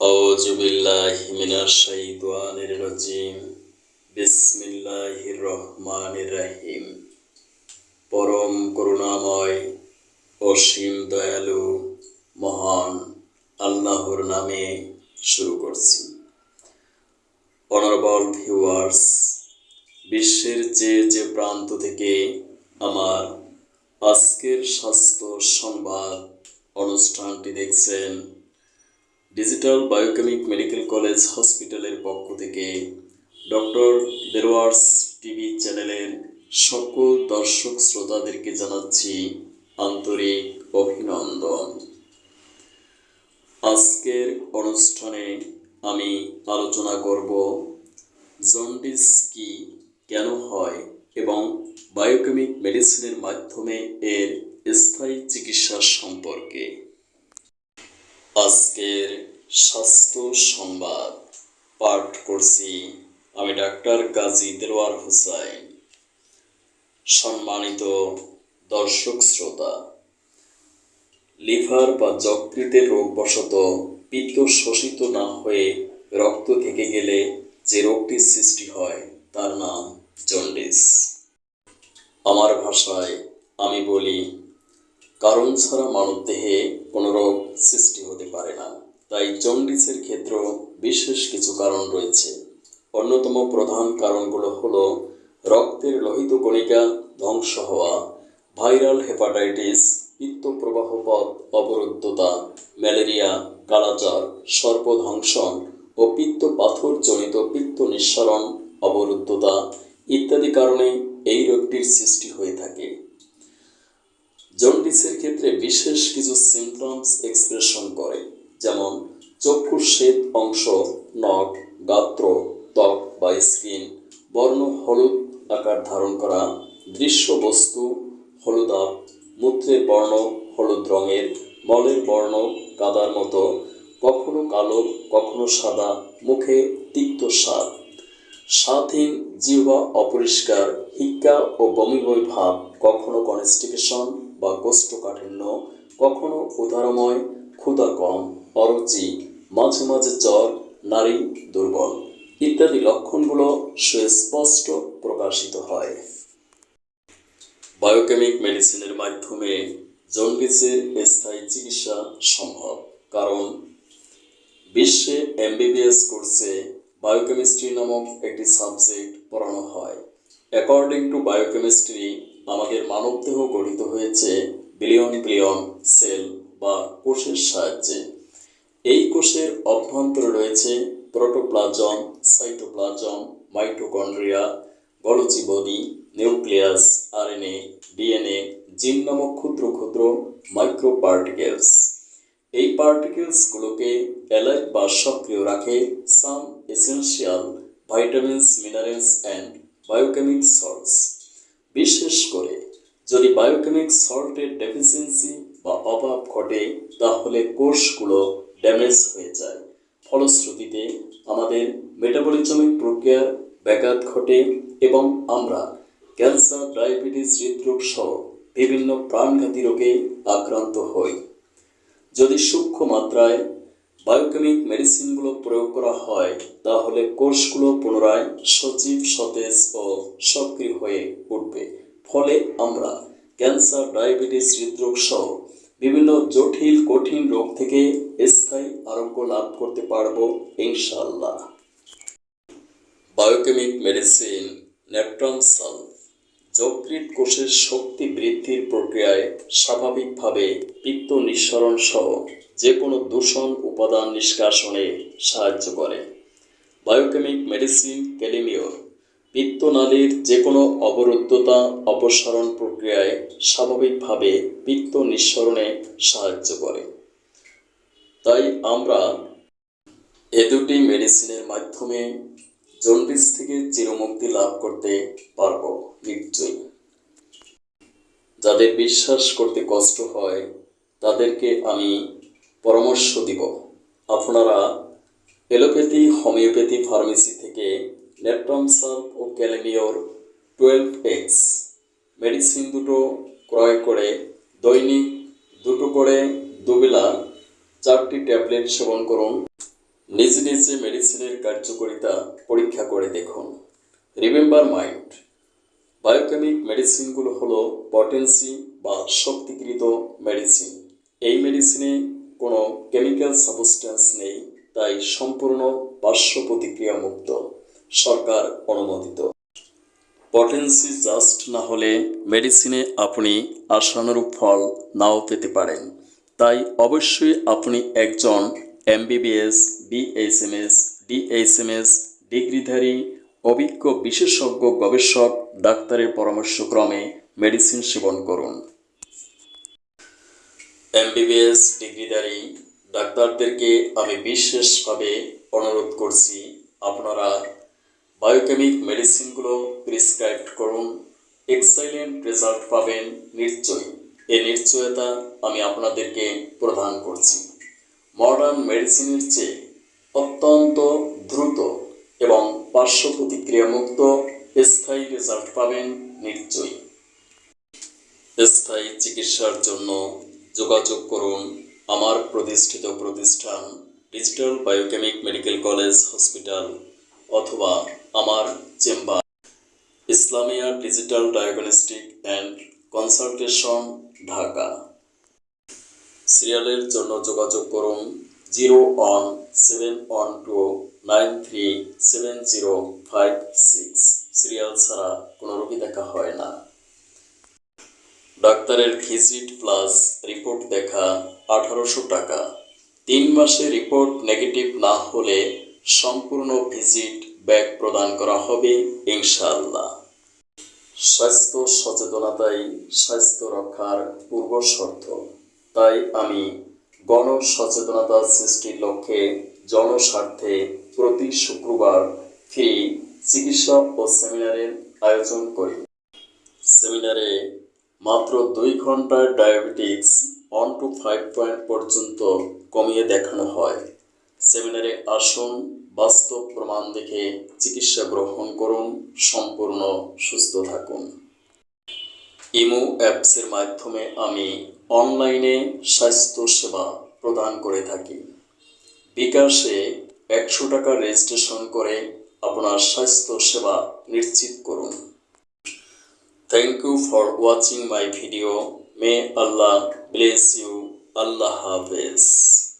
أعوذ بالله من الشيطان الرجيم بسم الله الرحمن الرحيم পরম করুণাময় অসীম দয়ালু মহান আল্লাহর নামে শুরু করছি অনারবল ভিউয়ার্স বিশ্বের যে যে প্রান্ত থেকে আমার আজকের স্বাস্থ্য সংবাদ অনুষ্ঠানটি দেখছেন ডিজিটাল বায়োকেমিক মেডিকেল কলেজ হসপিটালের পক্ষ থেকে ডক্টর দেরওয়ার্স টিভি চ্যানেলের সকল দর্শক শ্রোতাদেরকে জানাচ্ছি আন্তরিক অভিনন্দন। আজকের অনুষ্ঠানে আমি আলোচনা করব জন্ডিস কি, কেন হয় এবং বায়োকেমিক মেডিসিনের মাধ্যমে এর স্থায়ী চিকিৎসা সম্পর্কে। আজকের স্বাস্থ্য সংবাদ, পাঠ করছি আমি ডাক্তার কাজী দেলোয়ার হোসাইন। সম্মানিত দর্শক শ্রোতা, লিভার বা যকৃতের রোগবশত পিত্ত শোষিত না হয়ে রক্ত থেকে গেলে যে রোগটির সৃষ্টি হয় তার নাম জন্ডিস। আমার ভাষায় আমি বলি, কারণ ছাড়া মানবদেহে কোনো রোগ সৃষ্টি হতে পারে না। তাই জন্ডিসের ক্ষেত্রেও বিশেষ কিছু কারণ রয়েছে। অন্যতম প্রধান কারণগুলো হলো রক্তের লোহিত কণিকা ধ্বংস হওয়া, ভাইরাল হেপাটাইটিস পিত্ত প্রবাহ পথ অবরুদ্ধতা, ম্যালেরিয়া কালাজ্বর সর্পধ্বংসন ও পিত্ত পাথরজনিত পিত্ত নিঃসরণ, অবরুদ্ধতা ইত্যাদি কারণে এই রোগটির সৃষ্টি হয়ে থাকে। জন্ডিসের ক্ষেত্রে বিশেষ কিছু সিমটমস এক্সপ্রেশন করে। যেমন চক্ষুর শ্বেত অংশ, নখ, গাত্র, ত্বক বা স্কিন, বর্ণ হলুদ আকার ধারণ করা, দৃশ্য বস্তু হলুদাব মূত্রের বর্ণ, হলুদ রঙের, মলের বর্ণ কাদার মতো, কখনো কালো, কখনো সাদা, মুখে তিক্ত স্বাদ। স্বাধীন জিহ্বা অপরিষ্কার, হিক্কা ও বমি বমি ভাব কখনো কনস্টিপেশন বা কোষ্ঠকাঠিন্য, কখনো উদারময় ক্ষুধা কম অরুচি মাঝে মাঝে জ্বর, নারী, দুর্বল ইত্যাদি লক্ষণগুলো সুস্পষ্ট প্রকাশিত হয়। বায়োকেমিক মেডিসিনের মাধ্যমে জন্ডিসের স্থায়ী চিকিৎসা সম্ভব, কারণ বিশ্বে এমবিবিএস কোর্সে বায়োকেমিস্ট্রি নামক একটি সাবজেক্ট পড়ানো হয়। অ্যাকর্ডিং টু বায়োকেমিস্ট্রি আমাদের মানবদেহ গঠিত হয়েছে বিলিয়ন বিলিয়ন সেল বা কোষের সাহায্যে। এই কোষের অভ্যন্তরে রয়েছে protoplasm, cytoplasm, mitochondria golgi body nucleus, RNA, DNA, gene নামক ক্ষুদ্র ক্ষুদ্র মাইক্রো পার্টিকেলস এই পার্টিকেলসগুলোকে অ্যালাইভ বা সক্রিয় রাখে some essential vitamins, minerals and biochemic salts বিশেষ করে যদি বায়োকেমিক সল্টের ডেফিসিয়েন্সি বা অভাব ঘটে, তাহলে কোষগুলো ড্যামেজ হয়ে যায়। ফলশ্রুতিতে আমাদের মেটাবলিজমিক প্রক্রিয়ার ব্যাঘাত ঘটে এবং আমরা ক্যান্সার ডায়াবেটিস হৃদরোগ সহ বিভিন্ন প্রাণঘাতী রোগে আক্রান্ত হই। যদি সূক্ষ্ম মাত্রায় বায়োকেমিক মেডিসিনগুলো প্রয়োগ করা হয়, তাহলে কোষগুলো পুনরায় সজীব, সতেজ ও সক্রিয় হয়ে উঠবে। ফলে আমরা ক্যান্সার, ডায়াবেটিস হৃদরোগ সহ বিভিন্ন জটিল, কঠিন রোগ থেকে স্থায়ী আরোগ্য লাভ করতে পারব ইনশাল্লাহ বায়োকেমিক মেডিসিন ন্যাট্রামসাল যকৃত কোষের শক্তি বৃদ্ধির প্রক্রিয়ায় স্বাভাবিকভাবে পিত্ত নিঃসরণ সহ যে কোনো দূষণ উপাদান নিষ্কাশনে সাহায্য করে। বায়োকেমিক মেডিসিন ক্যালিমিওর পিত্তনালীর যে কোনো অবরুদ্ধতা অপসারণ প্রক্রিয়ায় স্বাভাবিকভাবে পিত্ত নিঃসরণে সাহায্য করে। তাই আমরা এ দুটি মেডিসিনের মাধ্যমে জন্ডিস থেকে চিরমুক্তি লাভ করতে পারব নিশ্চয়ই। যাদের বিশ্বাস করতে কষ্ট হয়, তাদেরকে আমি পরামর্শ দিব। আপনারা এলোপ্যাথি হোমিওপ্যাথি ফার্মেসি থেকে ল্যাপটমসাল ও ক্যালেমিওর টুয়েলভ এক্স মেডিসিন দুটো ক্রয় করে, দৈনিক দুটো করে দুবেলা চারটি ট্যাবলেট সেবন করুন। নিজে নিজে মেডিসিনের কার্যকারিতা পরীক্ষা করে দেখুন। Remember mind. বায়োকেমিক মেডিসিনগুলো হলো পটেন্সি বা শক্তিকৃত মেডিসিন। এই মেডিসিনে কোনো কেমিক্যাল সাবস্টেন্স নেই, তাই সম্পূর্ণ পার্শ্ব প্রতিক্রিয়া মুক্ত সরকার অনুমোদিত। পটেন্সি জাস্ট না হলে মেডিসিনে আপনি আশানুরূপ ফল নাও পেতে পারেন। তাই অবশ্যই আপনি একজন এমবিবিএস, বিএসএমএস, ডিএসএমএস, ডিগ্রিধারী, অভিজ্ঞ বিশেষজ্ঞ, গবেষক, ডাক্তারের পরামর্শক্রমে মেডিসিন সেবন করুন। এমবিবিএস, ডিগ্রিধারী ডাক্তারদেরকে আমি বিশেষভাবে অনুরোধ করছি, আপনারা বায়োকেমিক মেডিসিনগুলো প্রিসক্রাইব করুন এক্সাইলেন্ট রেজাল্ট পাবেন নিশ্চয়ই। এই নিশ্চয়তা আমি আপনাদেরকে প্রদান করছি। মডার্ন মেডিসিনের চেয়ে অত্যন্ত দ্রুত এবং পার্শ্ব প্রতিক্রিয়া মুক্ত স্থায়ী রেজাল্ট পাবেন নিশ্চয়ই। স্থায়ী চিকিৎসার জন্য যোগাযোগ করুন আমার প্রতিষ্ঠিত প্রতিষ্ঠান digital biochemic medical college hospital অথবা আমার chamber. Islamia digital diagnostic and consultation, Dhaka. সিরিয়ালের জন্য যোগাযোগ করুন zero one seven one two nine three seven zero five six. Serial ছাড়া কোনো রোগী দেখা হয় না। ডাক্তারের ভিজিট প্লাস রিপোর্ট দেখা আঠারোশো টাকা। তিন মাসে রিপোর্ট নেগেটিভ না হলে সম্পূর্ণ ভিজিট ব্যাগ প্রদান করা হবে, ইনশাআল্লাহ। স্বাস্থ্য সচেতনতাই স্বাস্থ্য রক্ষার পূর্ব শর্ত। তাই আমি গণ সচেতনতা সৃষ্টির লক্ষ্যে জনস্বার্থে প্রতি শুক্রবার ফ্রি চিকিৎসা ও সেমিনারের আয়োজন করি। সেমিনারে মাত্র দুই ঘণ্টার diabetics one two five point পর্যন্ত কমিয়ে দেখানো হয়। সেমিনারে আসুন, বাস্তব প্রমাণ দেখে চিকিৎসা গ্রহণ করুন, সম্পূর্ণ সুস্থ থাকুন। ইমো অ্যাপসের মাধ্যমে আমি অনলাইনে স্বাস্থ্য সেবা প্রদান করে থাকি। বিকাশে একশো টাকা রেজিস্ট্রেশন করে আপনার স্বাস্থ্য সেবা নিশ্চিত করুন। Thank you for watching my video may Allah bless you Allah Hafiz.